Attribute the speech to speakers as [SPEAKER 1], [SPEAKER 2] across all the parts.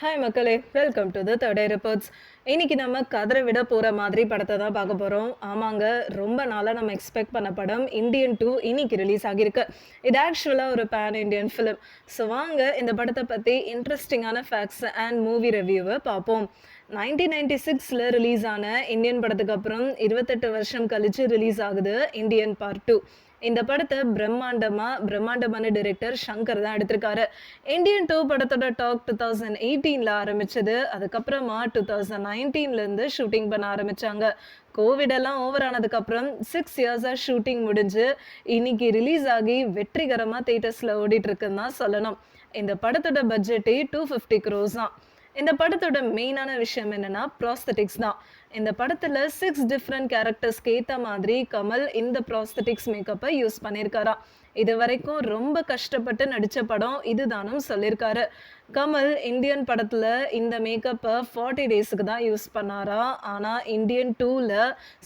[SPEAKER 1] Hi மக்களே. Welcome to the third day reports இன்னைக்கு நம்ம கதரை விட போகிற மாதிரி படத்தை தான் பார்க்க போகிறோம் ஆமாங்க ரொம்ப நாளாக நம்ம எக்ஸ்பெக்ட் பண்ண படம் இந்தியன் டூ இன்னைக்கு ரிலீஸ் ஆகியிருக்கு. இது ஆக்சுவலாக ஒரு பேன் இண்டியன் ஃபிலிம் ஸோ வாங்க இந்த படத்தை பற்றி இன்ட்ரெஸ்டிங்கான ஃபேக்ட்ஸ் அண்ட் மூவி ரிவ்யூவை பார்ப்போம். நைன்டீன் நைன்டி சிக்ஸில் ரிலீஸ் ஆன இந்தியன் படத்துக்கு அப்புறம் இருபத்தெட்டு வருஷம் கழித்து ரிலீஸ் ஆகுது இந்தியன் பார்ட் டூ இந்த படத்தை பிரம்மாண்டமா பிரம்மாண்டமான டைரக்டர் சங்கர் தான் எடுத்திருக்காரு. இந்தியன் டூ படத்தோட டாக் டூ தௌசண்ட் எயிட்டீனில் ஆரம்பிச்சது அதுக்கப்புறமா டூ தௌசண்ட் நைன்டீன்லேருந்து ஷூட்டிங் பண்ண ஆரம்பிச்சாங்க. கோவிட் எல்லாம் ஓவர் ஆனதுக்கப்புறம் சிக்ஸ் இயர்ஸாக ஷூட்டிங் முடிஞ்சு இன்னைக்கு ரிலீஸ் ஆகி வெற்றிகரமாக தேட்டர்ஸில் ஓடிட்டு இருக்குன்னு தான் சொல்லணும். இந்த படத்தோட பட்ஜெட்டே டூ ஃபிஃப்டி க்ரோஸ் தான். இந்த படத்தோட மெயினான விஷயம் என்னன்னா ப்ராஸ்தட்டிக்ஸ் தான். இந்த படத்துல சிக்ஸ் டிஃப்ரெண்ட் கேரக்டர்ஸ்க்கு ஏற்ற மாதிரி கமல் இந்த ப்ராஸ்தட்டிக்ஸ் மேக்கப்பை யூஸ் பண்ணியிருக்காராம். இது வரைக்கும் ரொம்ப கஷ்டப்பட்டு நடித்த படம் இதுதானும் சொல்லியிருக்காரு. கமல் இந்தியன் படத்தில் இந்த மேக்கப்பை ஃபார்ட்டி டேஸுக்கு தான் யூஸ் பண்ணாரா? ஆனால் இந்தியன் டூவில்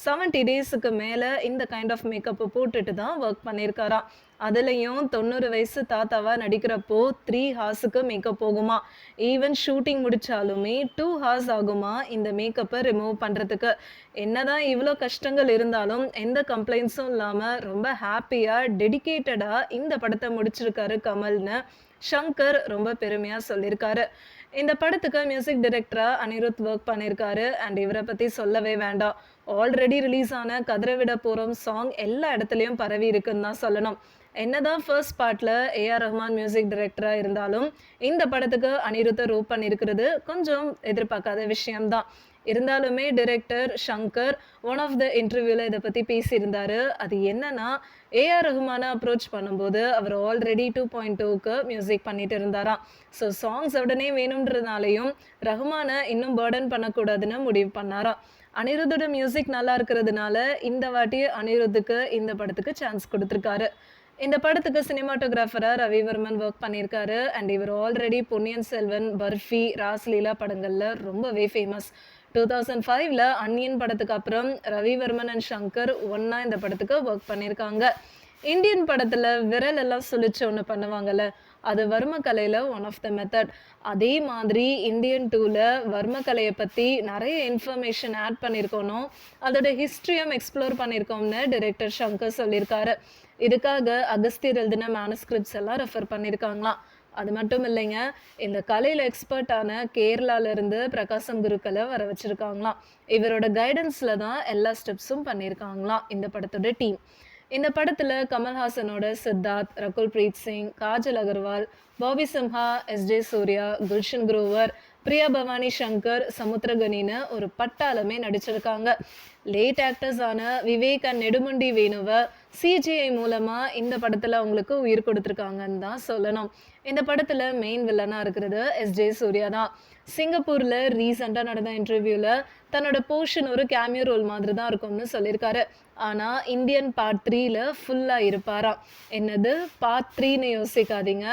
[SPEAKER 1] செவன்ட்டி டேஸுக்கு மேலே இந்த கைண்ட் ஆஃப் மேக்கப்பை போட்டுட்டு தான் ஒர்க் பண்ணியிருக்காராம் அதுலேயும் தொண்ணூறு வயசு தாத்தாவா நடிக்கிறப்போ த்ரீ ஹார்ஸுக்கு மேக்கப் போகுமா? ஈவன் ஷூட்டிங் முடிச்சாலுமே டூ ஹார்ஸ் ஆகுமா இந்த மேக்கப்பை ரிமூவ் பண்ணுறதுக்கு என்னதான் இவ்வளோ கஷ்டங்கள் இருந்தாலும் எந்த கம்ப்ளைண்ட்ஸும் இல்லாமல் ரொம்ப ஹாப்பியாக ரிலேட்டடா இந்த படத்தை முடிச்சிருக்காரு கமல்னு ஷங்கர் ரொம்ப பெருமையாக சொல்லியிருக்காரு. இந்த படத்துக்கு மியூசிக் டைரக்டராக அனிருத் ஒர்க் பண்ணியிருக்காரு. அண்ட் இவரை பற்றி சொல்லவே வேண்டாம். ஆல்ரெடி ரிலீஸ் ஆன கதிரவிட விட போகிறோம் சாங் எல்லா இடத்துலையும் பரவி இருக்குன்னு தான் சொல்லணும். என்னதான் ஃபர்ஸ்ட் பார்ட்டில் ஏஆர் ரஹ்மான் மியூசிக் டைரக்டராக இருந்தாலும் இந்த படத்துக்கு அனிருத்தை ரூப் பண்ணியிருக்கிறது கொஞ்சம் எதிர்பார்க்காத விஷயம்தான். இருந்தாலுமே director Shankar one of the இன்டர்வியூவில் இதை பற்றி பேசியிருந்தாரு. அது என்னன்னா ஏஆர் ரஹ்மானை அப்ரோச் பண்ணும்போது அவர் ஆல்ரெடி டூ பாயிண்ட் டூக்கு மியூசிக் பண்ணிட்டு இருந்தாராம். ஸோ சாங்ஸ் உடனே வேணுன்றதுனாலையும் ரஹ்மானை இன்னும் பேர்டன் பண்ணக்கூடாதுன்னு முடிவு பண்ணாராம். அனிருத்தோட மியூசிக் நல்லா இருக்கிறதுனால இந்த வாட்டி அனிருத்துக்கு இந்த படத்துக்கு சான்ஸ் கொடுத்துருக்காரு. இந்த படத்துக்கு சினிமாட்டோகிராஃபராக ரவிவர்மன் ஒர்க் பண்ணியிருக்காரு. அண்ட் இவர் ஆல்ரெடி பொன்னியின் செல்வன் பர்ஃபி ராஸ்லீலா படங்களில் ரொம்பவே ஃபேமஸ் டூ தௌசண்ட் ஃபைவ்ல அன்னியன் படத்துக்கு அப்புறம் ரவிவர்மன் அண்ட் சங்கர் ஒன்றா இந்த படத்துக்கு ஒர்க் பண்ணியிருக்காங்க இந்தியன் படத்தில் விரல் எல்லாம் சுழிச்சு ஒன்று பண்ணுவாங்கல்ல அது வர்மக்கலையில் ஒன் ஆஃப் த மெத்தட் அதே மாதிரி இந்தியன் டூவில் வர்மக்கலையை பற்றி நிறைய இன்ஃபர்மேஷன் ஆட் பண்ணியிருக்கோனோ அதோட ஹிஸ்ட்ரியும் எக்ஸ்ப்ளோர் பண்ணியிருக்கோம்னு டைரக்டர் சங்கர் சொல்லியிருக்காரு. இதுக்காக அகஸ்தியர் எழுதின மேனஸ்கிரிப்ட்ஸ் எல்லாம் ரெஃபர் பண்ணியிருக்காங்களாம் அது மட்டும் இல்லைங்க இந்த கலையில் எக்ஸ்பர்ட்டான கேரளாவிலேருந்து பிரகாசம் குருக்களை வர வச்சுருக்காங்களாம். இவரோட கைடன்ஸில் தான் எல்லா ஸ்டெப்ஸும் பண்ணியிருக்காங்களாம் இந்த படத்தோட டீம் இந்த படத்தில் கமல்ஹாசனோட சித்தார்த் ரகுல் பிரீத் சிங் காஜல் அகர்வால் பாபி சிம்ஹா எஸ் ஜே சூர்யா குல்ஷன் குரோவர் பிரியா பவானி சங்கர் சமுத்திரகனின்னு ஒரு பட்டாளமே நடிச்சிருக்காங்க. லேட் ஆக்டர்ஸான விவேக் அண்ட் நெடுமுண்டி வேணுவை சிஜிஐ மூலமாக இந்த படத்தில் அவங்களுக்கு உயிர் கொடுத்துருக்காங்கன்னு தான் சொல்லணும். இந்த படத்தில் மெயின் வில்லனாக இருக்கிறது எஸ் ஜே சூர்யா தான். சிங்கப்பூரில் ரீசெண்டாக நடந்த இன்டர்வியூவில் தன்னோட போர்ஷன் ஒரு கேமியோ ரோல் மாதிரி தான் இருக்கும்னு சொல்லியிருக்காரு. ஆனால் இந்தியன் பார்ட் த்ரீல ஃபுல்லாக இருப்பாராம். என்னது? பார்ட் த்ரீன்னு யோசிக்காதீங்க.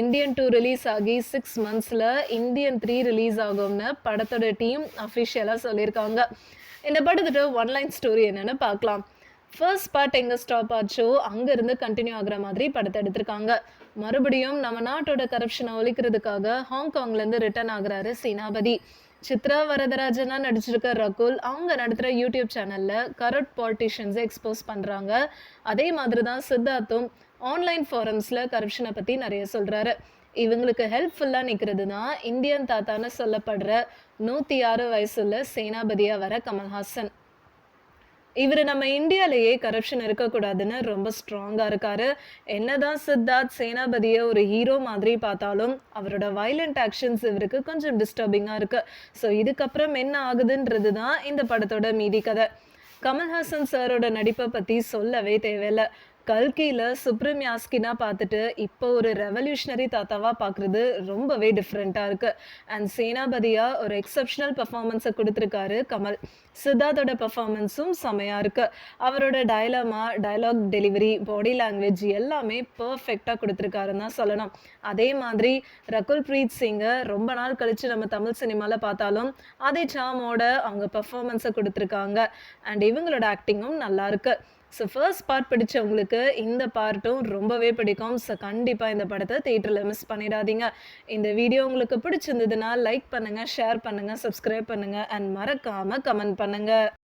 [SPEAKER 1] இந்தியன் டூ ரிலீஸ் ஆகி சிக்ஸ் மந்த்ஸில் இந்தியன் த்ரீ ரிலீஸ் ஆகும்னு படத்தோட டீம் அஃபிஷியலாக சொல்லியிருக்காங்க. இந்த படத்தோட ஒன் லைன் ஸ்டோரி என்னென்னு பார்க்கலாம். ஃபர்ஸ்ட் பார்ட் எங்கே ஸ்டாப் ஆச்சோ அங்கேருந்து கண்டினியூ ஆகுற மாதிரி படத்தை எடுத்திருக்காங்க. மறுபடியும் நம்ம நாட்டோட கரப்ஷனை ஒழிக்கிறதுக்காக ஹாங்காங்லேருந்து ரிட்டர்ன் ஆகுறாரு சேனாபதி. சித்ரா வரதராஜனா நடிச்சிருக்க ரகுல் அவங்க நடத்துகிற யூடியூப் சேனலில் கரப்ட் பாலிட்டிஷியன்ஸை எக்ஸ்போஸ் பண்ணுறாங்க அதே மாதிரி தான் சித்தார்த்தும் ஆன்லைன் ஃபாரம்ஸில் கரப்ஷனை பற்றி நிறைய சொல்கிறாரு இவங்களுக்கு ஹெல்ப்ஃபுல்லாக நிற்கிறது தான் இந்தியன் தாத்தான்னு சொல்லப்படுற நூற்றி ஆறு வயசுள்ள சேனாபதியாக வர கமல்ஹாசன். இவர் நம்ம இந்தியாலேயே கரப்ஷன் இருக்கக்கூடாதுன்னு ரொம்ப ஸ்ட்ராங்காக இருக்காரு. என்னதான் சித்தார்த் சேனாபதியை ஒரு ஹீரோ மாதிரி பார்த்தாலும் அவரோட வயலண்ட் ஆக்ஷன்ஸ் இவருக்கு கொஞ்சம் டிஸ்டர்பிங்காக இருக்கு. ஸோ இதுக்கப்புறம் என்ன ஆகுதுன்றது தான் இந்த படத்தோட மீதி கதை. கமல்ஹாசன் சாரோட நடிப்பை பற்றி சொல்லவே தேவையில்லை. கல்கியில் சுப்ரமியாஸ்கினா பார்த்துட்டு இப்போ ஒரு ரெவல்யூஷனரி தாத்தாவாக பார்க்குறது ரொம்பவே டிஃப்ரெண்ட்டாக இருக்குது அண்ட் சேனாபதியாக ஒரு எக்ஸப்ஷனல் பர்ஃபார்மன்ஸை கொடுத்துருக்காரு கமல். சித்தார்த்தோட பர்ஃபார்மன்ஸும் செமையாக இருக்குது அவரோட டயலாமா டயலாக் டெலிவரி பாடி லாங்குவேஜ் எல்லாமே பர்ஃபெக்டாக கொடுத்துருக்காருன்னு தான் சொல்லணும். அதே மாதிரி ரகுல் பிரீத் சிங்கை ரொம்ப நாள் கழித்து நம்ம தமிழ் சினிமாவில் பார்த்தாலும் அதே சாமோட அவங்க பர்ஃபார்மன்ஸை கொடுத்துருக்காங்க. அண்ட் இவங்களோட ஆக்டிங்கும் நல்லா இருக்கு. ஸோ ஃபர்ஸ்ட் பார்ட் பிடிச்சவங்களுக்கு இந்த பார்ட்டும் ரொம்பவே பிடிக்கும். ஸோ கண்டிப்பாக இந்த படத்தை தேட்டரில் மிஸ் பண்ணிடாதீங்க. இந்த வீடியோ உங்களுக்கு பிடிச்சிருந்ததுன்னா லைக் பண்ணுங்கள் ஷேர் பண்ணுங்கள் சப்ஸ்கிரைப் பண்ணுங்கள் அண்ட் மறக்காமல் கமெண்ட் பண்ணுங்கள்